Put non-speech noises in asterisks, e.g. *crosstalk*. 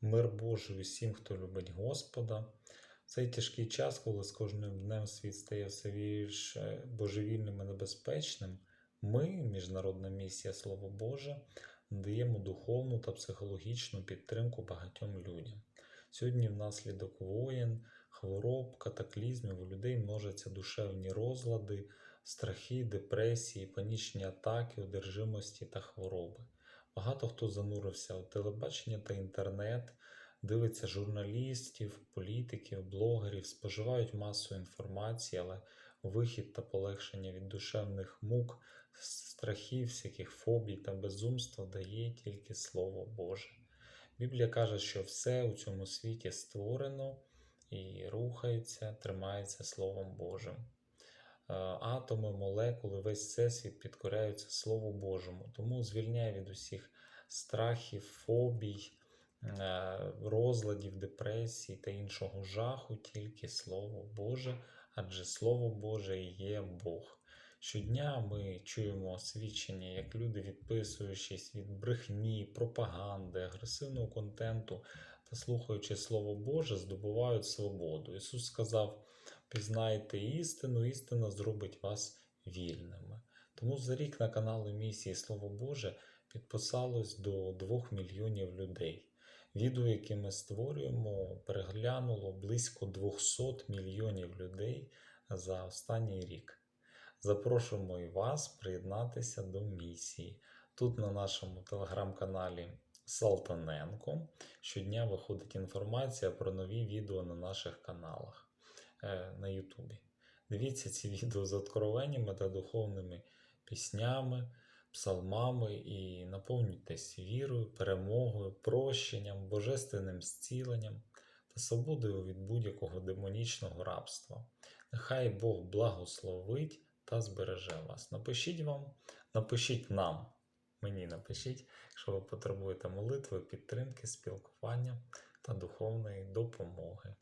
Мир Божий усім, хто любить Господа. В цей тяжкий час, коли з кожним днем світ стає все більш божевільним і небезпечним, ми, Міжнародна місія Слово Боже, надаємо духовну та психологічну підтримку багатьом людям. Сьогодні, внаслідок воєн, хвороб, катаклізмів у людей множаться душевні розлади, страхи, депресії, панічні атаки, одержимості та хвороби. Багато хто занурився у телебачення та інтернет, дивиться журналістів, політиків, блогерів, споживають масу інформації, але вихід та полегшення від душевних мук, страхів, всяких фобій та безумства дає тільки Слово Боже. Біблія каже, що все у цьому світі створено і рухається, тримається Словом Божим. Е, Атоми, молекули, весь всесвіт підкоряються Слову Божому. Тому звільняй від усіх страхів, фобій, е, розладів, депресій та іншого жаху тільки Слово Боже, адже Слово Боже є Бог. Щодня ми чуємо свідчення, як люди, відписуючись від брехні, пропаганди, агресивного контенту та слухаючи Слово Боже, здобувають свободу. Ісус сказав: пізнайте істину, істина зробить вас вільними. Тому за рік на канали місії Слово Боже підписалось до 2 мільйонів людей. Відео, яке ми створюємо, переглянуло близько 200 мільйонів людей за останній рік. Запрошуємо і вас приєднатися до місії. Тут на нашому телеграм-каналі Салтаненко щодня виходить інформація про нові відео на наших каналах на Ютубі. Дивіться ці *laughs* відео з откровеннями та духовними піснями, псалмами і наповнюйтесь вірою, перемогою, прощенням, божественним зціленням та свободою від будь-якого демонічного рабства. Нехай Бог благословить та збереже вас. Напишіть вам, напишіть нам, мені напишіть, якщо ви потребуєте молитви, підтримки, спілкування та духовної допомоги.